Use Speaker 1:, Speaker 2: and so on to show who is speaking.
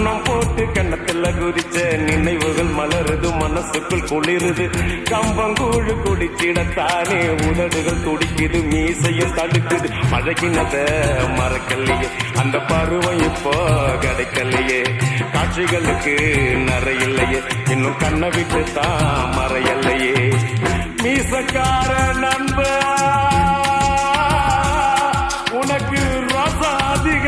Speaker 1: கண்ணம் போட்டு கண்ணத்துல குறிச்ச நினைவுகள் மலருது மனசுக்குள் குளிருது. கம்பங்கூழு குடிச்சிடத்தானே உதடுகள் துடிக்குது மீசையும் தடுக்குது. பழகினத மறக்கலையே அந்த பருவம் இப்போ கிடைக்கலையே. காட்சிகளுக்கு நரையில்லையே இன்னும் கண்ணை விட்டு தான் மறையல்லையே மீசக்கார நண்பா உனக்கு ரசம் அதிக